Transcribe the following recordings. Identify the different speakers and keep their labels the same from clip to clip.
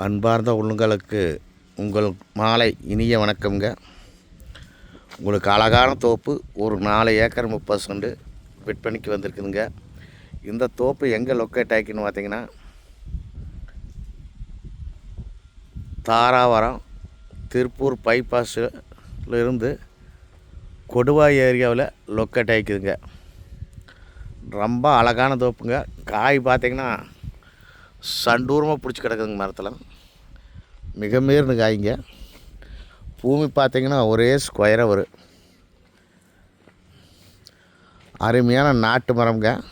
Speaker 1: அன்பார்ந்த உள்ளங்களுக்கு உங்கள் மாலை இனிய வணக்கம்ங்க. உங்களுக்கு அழகான தோப்பு ஒரு நாலு ஏக்கர் முப்பது செண்டு விற்பனைக்கு வந்திருக்குதுங்க. இந்த தோப்பு எங்கே லொக்கேட் ஆகிக்குன்னு பார்த்தீங்கன்னா தாராவரம் திருப்பூர் பைபாஸில் இருந்து கொடுவாய் ஏரியாவில் லொக்கேட் ஆகிக்குதுங்க. ரொம்ப அழகான தோப்புங்க. காய் பார்த்தீங்கன்னா சண்டூரமாக பிடிச்சி கிடக்குதுங்க மரத்தில். மிக மீறின காய்ங்க. பூமி பார்த்திங்கன்னா ஒரே ஸ்கொயராக வரும். அருமையான நாட்டு மரம்ங்க.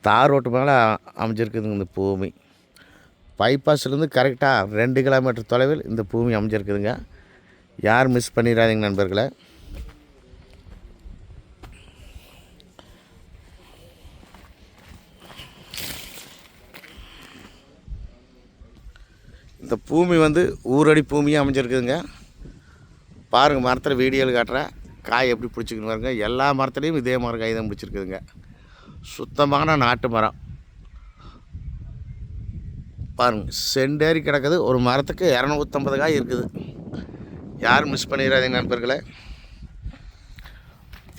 Speaker 1: தார் ரோட்டு மேலே அமைஞ்சிருக்குதுங்க இந்த பூமி. பைபாஸ்லேருந்து கரெக்டாக ரெண்டு கிலோமீட்டர் தொலைவில் இந்த பூமி அமைஞ்சிருக்குதுங்க. யார் மிஸ் பண்ணிடாதீங்க நண்பர்களை. இந்த பூமி வந்து ஊரடி பூமியாக அமைஞ்சிருக்குதுங்க. பாருங்கள் மரத்தில் வீடியோவில் காட்டுறேன் காய் எப்படி பிடிச்சிக்கணும் பாருங்க. எல்லா மரத்துலேயும் இதே மரம் காய் தான் பிடிச்சிருக்குதுங்க. சுத்தமான நாட்டு மரம். பாருங்கள் செண்டேறி கிடக்குது. ஒரு மரத்துக்கு இரநூத்தம்பது காய் இருக்குது. யாரும் மிஸ் பண்ணிடாதீங்க நண்பர்களே.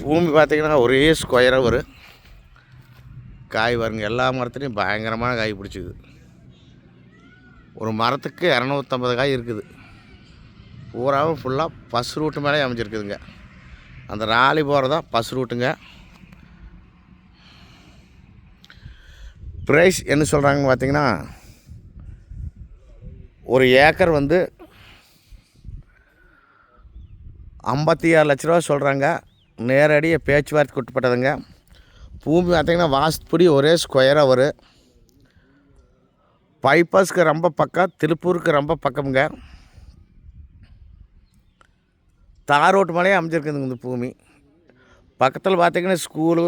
Speaker 1: பூமி பார்த்தீங்கன்னா ஒரே ஸ்கொயராக வரும் காய் வருங்க எல்லா மரத்துலேயும் பயங்கரமான காய் பிடிச்சிக்குது. ஒரு மரத்துக்கு இரநூத்தம்பது காய் இருக்குது. பூராவும் ஃபுல்லாக பஸ் ரூட்டு மேலே அமைஞ்சிருக்குதுங்க. அந்த ராலி போகிறதா பஸ் ரூட்டுங்க ப்ரைஸ் என்ன சொல்கிறாங்கன்னு பார்த்தீங்கன்னா ஒரு ஏக்கர் வந்து ஐம்பத்தி ஆறு லட்ச ரூபா சொல்கிறாங்க நேரடியாக பேச்சுவார்த்தைக்கு உட்பட்டதுங்க பூமி பார்த்தீங்கன்னா வாஸ்துப்படி ஒரே ஸ்கொயராக வரும். பைபாஸ்க்கு ரொம்ப பக்கம் திருப்பூருக்கு ரொம்ப பக்கமுங்க. தார் ரோட்டு மேலேயே அமைஞ்சிருக்குதுங்க இந்த பூமி. பக்கத்தில் பார்த்தீங்கன்னா ஸ்கூலு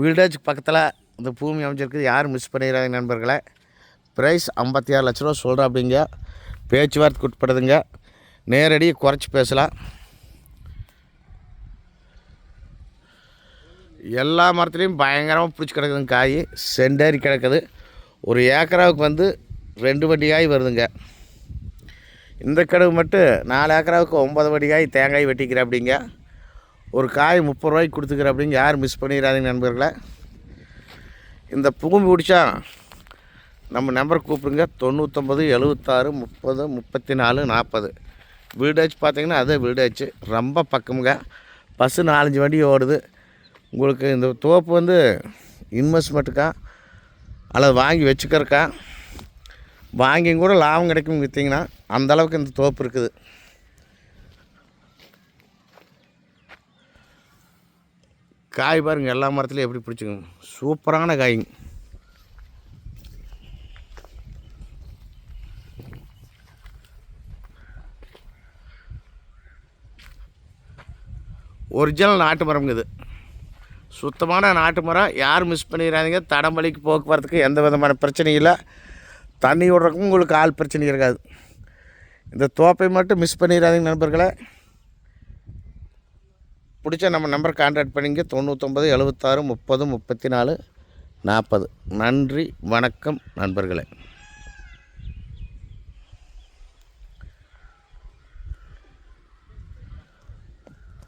Speaker 1: வில்டேஜ் பக்கத்தில் இந்த பூமி அமைஞ்சிருக்குது. யாரும் மிஸ் பண்ணிடுறாங்க நண்பர்களே? ப்ரைஸ் ஐம்பத்தி ஆறு லட்ச ரூபா சொல்கிறேன் அப்படிங்க பேச்சுவார்த்தைக்கு உட்படுதுங்க. நேரடியாக குறைச்சி பேசலாம். எல்லா மரத்துலேயும் பயங்கரமாக பிடிச்சி கிடக்குதுங்க காய். செண்டேறி கிடக்குது. ஒரு ஏக்கராவுக்கு வந்து ரெண்டு வண்டி வருதுங்க. இந்த கடவு மட்டும் நாலு ஏக்கராவுக்கு ஒம்பது வட்டிக்காய் தேங்காய் வெட்டிக்கிற அப்படிங்க. ஒரு காய் முப்பது ரூபாய்க்கு கொடுத்துக்கிற அப்படிங்க. யாரும் மிஸ் பண்ணிடாதீங்க நண்பர்களை. இந்த பூமி பிடிச்சா நம்ம நம்பர் கூப்பிடுங்க. தொண்ணூற்றொம்பது எழுபத்தாறு முப்பது முப்பத்தி நாலு நாற்பது வீடாச்சு பார்த்தீங்கன்னா அதே வீடாச்சு ரொம்ப பக்கமுங்க. பஸ்ஸு நாலஞ்சு வண்டி ஓடுது. உங்களுக்கு இந்த தோப்பு வந்து இன்வெஸ்ட்மெண்ட்டுக்கா அல்லது வாங்கி வச்சுக்கிறக்கா வாங்கியும் கூட லாபம் கிடைக்கும் விற்றீங்கன்னா அந்தளவுக்கு இந்த தோப்பு இருக்குது. காய் பாருங்க எல்லா மரத்துலையும் எப்படி பிடிச்சிக்கோங்க சூப்பரான காய்ங்க ஒரிஜினல் நாட்டு மரம்ங்க இது. சுத்தமான நாட்டு மரம் யாரும் மிஸ் பண்ணிடாதீங்க. தடம்பலிக்கு போக்குவரத்துக்கு எந்த விதமான பிரச்சனையும் இல்லை. தண்ணி விடுறக்கும் உங்களுக்கு ஆள் பிரச்சனை இருக்காது. இந்த தோப்பை மட்டும் மிஸ் பண்ணிடாதீங்க நண்பர்களை. பிடிச்ச நம்ம நம்பர் கான்டாக்ட் பண்ணிங்க. தொண்ணூற்றொம்பது எழுபத்தாறு முப்பது முப்பத்தி நாலு நாற்பது நன்றி வணக்கம் நண்பர்களே.